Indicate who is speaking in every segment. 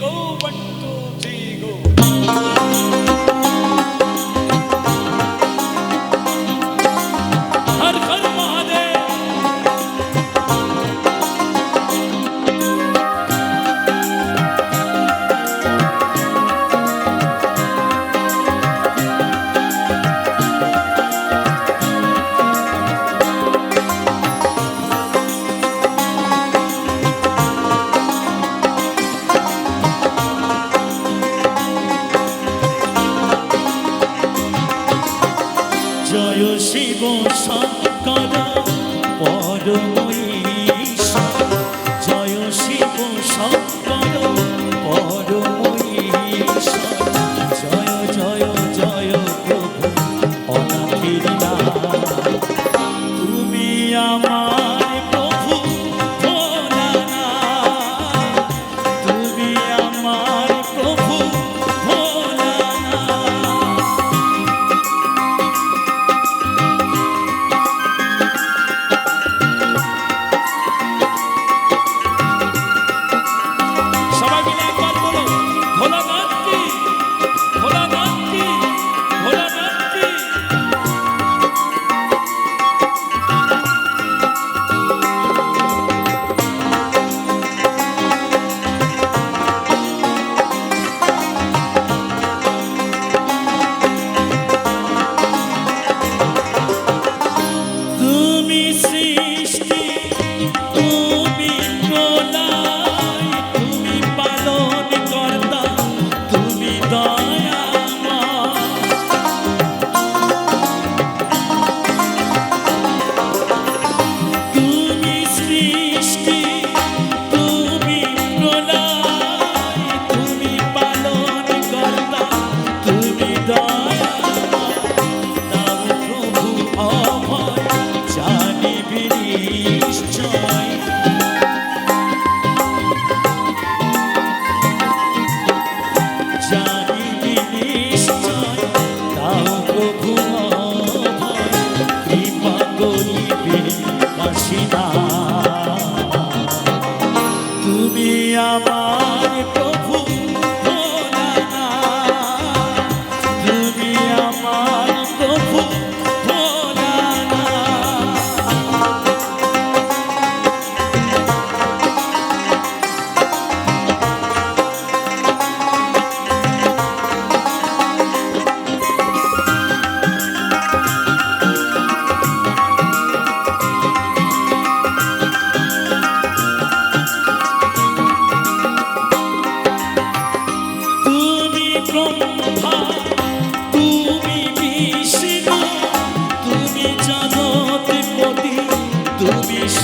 Speaker 1: go but go!
Speaker 2: জয় শিব শঙ্কর পরম জয় Shiva Shankar see. চাই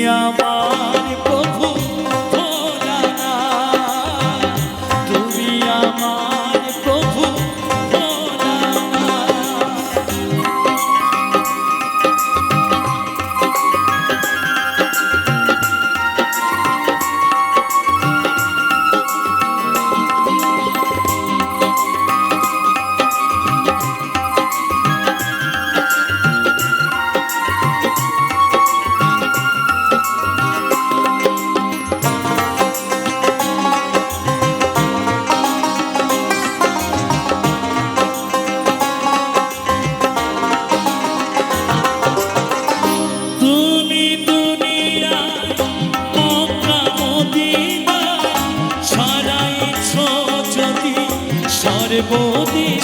Speaker 2: Yama. Modi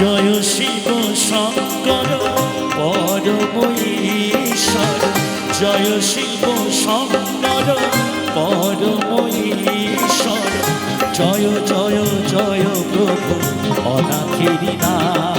Speaker 2: জয় শিব শঙ্কর পরম ঈশ্বর। জয় শিব শঙ্কর পরম ঈশ্বর। জয় জয় জয় প্রভু, অনাথিরি না